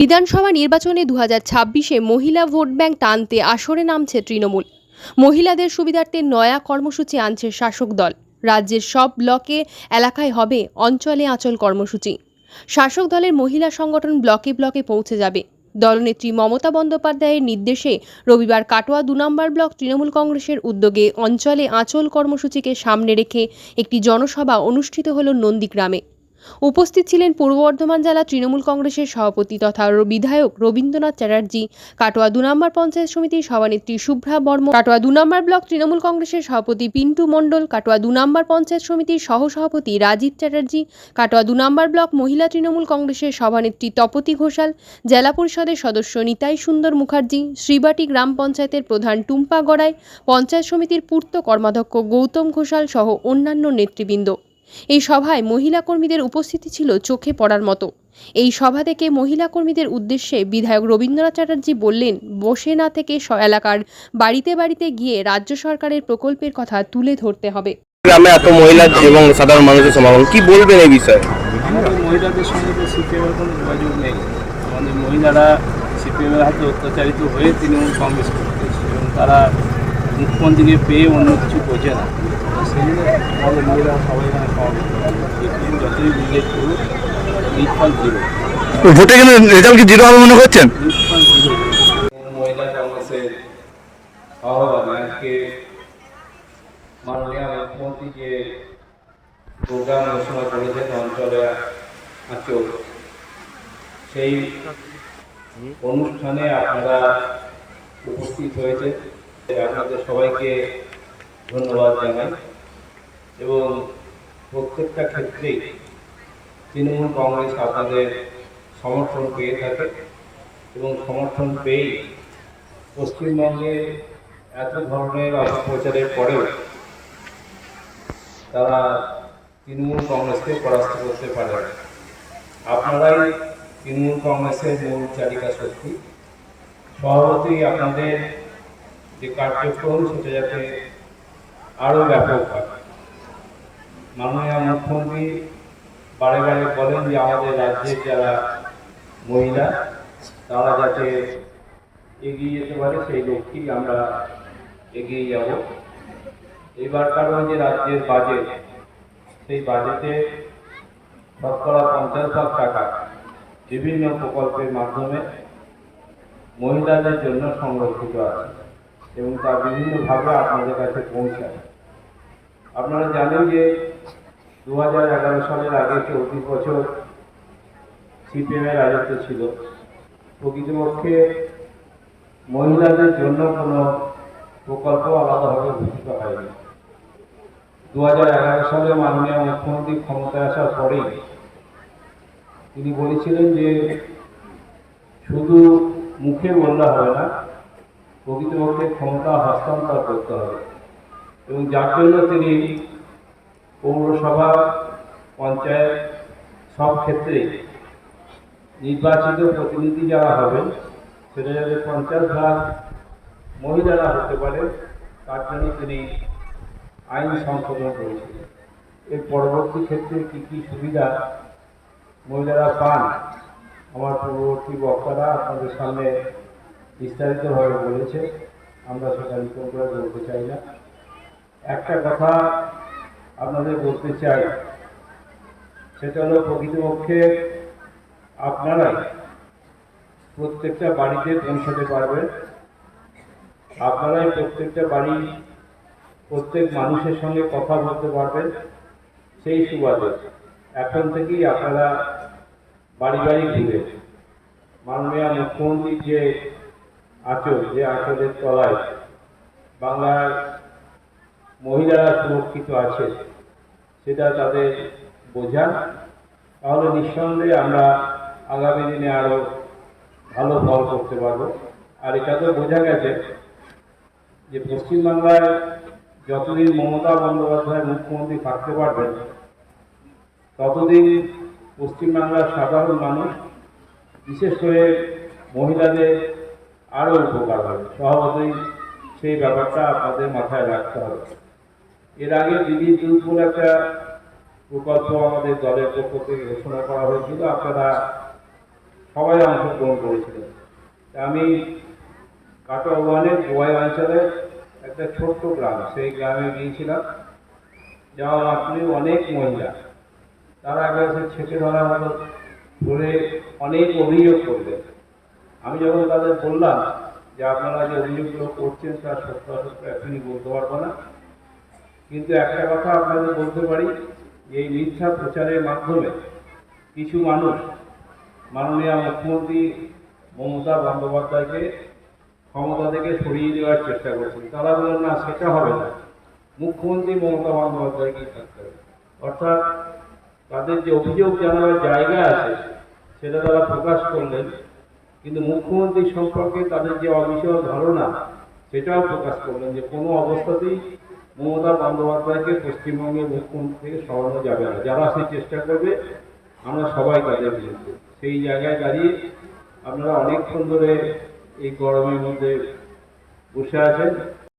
বিধানসভা নির্বাচনে দু হাজার ছাব্বিশে মহিলা ভোট ব্যাংক টানতে আসরে নামছে তৃণমূল। মহিলাদের সুবিধার্থে নয়া কর্মসূচি আনছে শাসক দল। রাজ্যের সব ব্লকে, এলাকায় হবে অঞ্চলে আঁচল কর্মসূচি। শাসক দলের মহিলা সংগঠন ব্লকে ব্লকে পৌঁছে যাবে। দলনেত্রী মমতা বন্দ্যোপাধ্যায়ের নির্দেশে রবিবার কাটোয়া দু নম্বর ব্লক তৃণমূল কংগ্রেসের উদ্যোগে অঞ্চলে আঁচল কর্মসূচিকে সামনে রেখে একটি জনসভা অনুষ্ঠিত হল নন্দীগ্রামে। উপস্থিত ছিলেন পূর্ব বর্ধমান জেলা তৃণমূল কংগ্রেসের সভাপতি তথা বিধায়ক রবীন্দ্রনাথ চ্যাটার্জি, কাটোয়া দু নম্বর পঞ্চায়েত সমিতির সভানেত্রী শুভ্রা বর্ম কাটোয়া দু নম্বর ব্লক তৃণমূল কংগ্রেসের সভাপতি পিন্টু মণ্ডল, কাটোয়া দু নম্বর পঞ্চায়েত সমিতির সহসভাপতি রাজীব চ্যাটার্জি, কাটোয়া দু নম্বর ব্লক মহিলা তৃণমূল কংগ্রেসের সভানেত্রী তপতি ঘোষাল, জেলা পরিষদের সদস্য নিতাই সুন্দর মুখার্জি, শ্রীবাটি গ্রাম পঞ্চায়েতের প্রধান টুম্পা গড়াই, পঞ্চায়েত সমিতির পূর্ত কর্মাধ্যক্ষ গৌতম ঘোষাল সহ অন্যান্য নেতৃবৃন্দ। এই সভায় মহিলা কর্মীদের উপস্থিতি ছিল চোখে পড়ার মতো। এই সভা থেকে মহিলা কর্মীদের উদ্দেশ্যে বিধায়ক রবীন্দ্রনাথ চ্যাটার্জি বললেন বসে না থেকে এলাকার বাড়িতে বাড়িতে গিয়ে রাজ্য সরকারের প্রকল্পের কথা তুলে ধরতে হবে। গ্রামে এত মহিলা এবং সাধারণ মানুষের সমাগম কি বলবেন এই বিষয়ে? মহিলাদের সঙ্গে তো সিপিএমের কোনো যোগাযোগ নেই। আমাদের মহিলারা সিপিএমের হাতে অত্যাচারিত হয়ে তৃণমূল কংগ্রেস করতেছে এবং তারা মুখ্যমন্ত্রীকে পেয়ে অন্য কিছু বোঝে না। সেই জন্য আমাদের মহিলারা সবাই এখানে সিপিএম যতই বিজেপ করুক নিষ্ফল জিরো ভোটে কিন্তু রেজাল্ট কি জিরো হবে মনে করছেন? মহিলা কংগ্রেসের সভাপতি আজকে মাননীয় মুখ্যমন্ত্রী যে প্রোগ্রাম ঘোষণা করেছেন অঞ্চলে আচল সেই অনুষ্ঠানে আপনারা উপস্থিত হয়েছে আপনাদের সবাইকে ধন্যবাদ জানাই এবং প্রত্যেকটা ক্ষেত্রেই তৃণমূল কংগ্রেস আপনাদের সমর্থন পেয়ে থাকে এবং সমর্থন পেয়েই পশ্চিমবঙ্গে এত ধরনের অপপ্রচারের পরেও তারা তৃণমূল কংগ্রেসকে পরাস্ত করতে পারে। আপনারাই তৃণমূল কংগ্রেসের মূল চালিকা শক্তি স্বভাবতই আপনাদের যে কার্যক্রম সেটা যাতে আরও ব্যাপক হয়। মাননীয় মুখ্যমন্ত্রী বারে বারে বলেন যে আমাদের রাজ্যের যারা মহিলা, তারা যাতে এগিয়ে যেতে পারে, সেই লক্ষ্যেই আমরা এগিয়ে যাব। এবার কারণ যে রাজ্যের বাজেট সেই বাজেটে শতকরা পঞ্চাশ লাখ টাকা বিভিন্ন প্রকল্পের মাধ্যমে মহিলাদের জন্য সংরক্ষিত আছে। এবং তা বিভিন্নভাবে আপনাদের কাছে পৌঁছায়। আপনারা জানেন যে দু হাজার এগারো সালের আগে চলতি বছর সিপিএমের রাজত্ব ছিল। প্রকৃতপক্ষে মহিলাদের জন্য কোনো প্রকল্প আলাদাভাবে ঘোষিত হয়নি। দু হাজার এগারো সালে মাননীয় মুখ্যমন্ত্রী ক্ষমতায় আসার পরেই তিনি বলেছিলেন যে শুধু মুখে বললে হবে না প্রকৃতপক্ষে ক্ষমতা হস্তান্তর করতে হবে। এবং যার জন্য তিনি পৌরসভা, পঞ্চায়েত, সব ক্ষেত্রেই নির্বাচিত প্রতিনিধি যারা হবেন, সেটা যাতে পঞ্চাশ ভাগ মহিলারা হতে পারে, তার জন্য তিনি আইন সংশোধন করেছিলেন। এর পরবর্তী ক্ষেত্রে কী কী সুবিধা মহিলারা পান? আমার পূর্ববর্তী বক্তারা আপনাদের সামনে বিস্তারিতভাবে বলেছে, আমরা সেটা রিপোর্ট করে বলতে চাই না। একটা কথা আপনাদের বলতে চাই, সেটা হলো প্রকৃতপক্ষে আপনারাই প্রত্যেকটা বাড়িতে পৌঁছাতে পারবেন। আপনারাই প্রত্যেকটা বাড়ি প্রত্যেক মানুষের সঙ্গে কথা বলতে পারবেন। সেই সুবাদে এখন থেকেই আপনারা বাড়ি বাড়ি ঘুরে মাননীয় মুখ্যমন্ত্রীর যে আঁচল, যে আঁচলের তলায় বাংলার মহিলারা সুরক্ষিত আছে, সেটা তাদের বোঝান তাহলে নিঃসন্দেহে আমরা আগামী দিনে আরও ভালো ফল করতে পারব। আর এটা তো বোঝা গেছে যে পশ্চিমবাংলায় যতদিন মমতা বন্দ্যোপাধ্যায় মুখ্যমন্ত্রী থাকতে পারবেন, ততদিন পশ্চিমবাংলার সাধারণ মানুষ, বিশেষ করে মহিলাদের আরও উপকার হবে। স্বভাবতই সেই ব্যাপারটা আপনাদের মাথায় রাখতে হবে। এর আগে দিদি দুধ বলে একটা প্রকল্প আমাদের দলের পক্ষ থেকে ঘোষণা করা হয়েছিল, আপনারা সবাই অংশগ্রহণ করেছিলেন। আমি কাটোয়া ওয়ানের গোয়াই অঞ্চলের একটা ছোট্ট গ্রাম, সেই গ্রামে গিয়েছিলাম। যাওয়া মাত্রই অনেক মহিলা, তারা একেবারে ছেঁকে ধরা মতো ধরে অনেক অভিযোগ করলেন। আমি যখন তাদের বললাম যে আপনারা যে অভিযোগগুলো করছেন, তার সত্য সত্য এখনই বলতে পারব না। কিন্তু একটা কথা আপনাদের বলতে পারি, এই মিথ্যা প্রচারের মাধ্যমে কিছু মানুষ, মাননীয় মুখ্যমন্ত্রী মমতা বন্দ্যোপাধ্যায়কে ক্ষমতা থেকে সরিয়ে দেওয়ার চেষ্টা করছেন। তারা বলেন না, সেটা হবে না। মুখ্যমন্ত্রী মমতা বন্দ্যোপাধ্যায়কেই থাকতে হবে? অর্থাৎ তাদের যে অভিযোগ জানাবার জায়গা আছে, সেটা তারা প্রকাশ করলেন। কিন্তু মুখ্যমন্ত্রী সম্পর্কে তাদের যে অবিষয় ধারণা, সেটাও প্রকাশ করলেন যে কোনো অবস্থাতেই মমতা বন্দ্যোপাধ্যায়কে পশ্চিমবঙ্গের মুখ্যমন্ত্রী থেকে সরানো যাবে না। যারা সেই চেষ্টা করবে, আমরা সবাই তাদের বিরুদ্ধে। সেই জায়গায় দাঁড়িয়ে আপনারা অনেকক্ষণ ধরে এই গরমের মধ্যে বসে আছেন।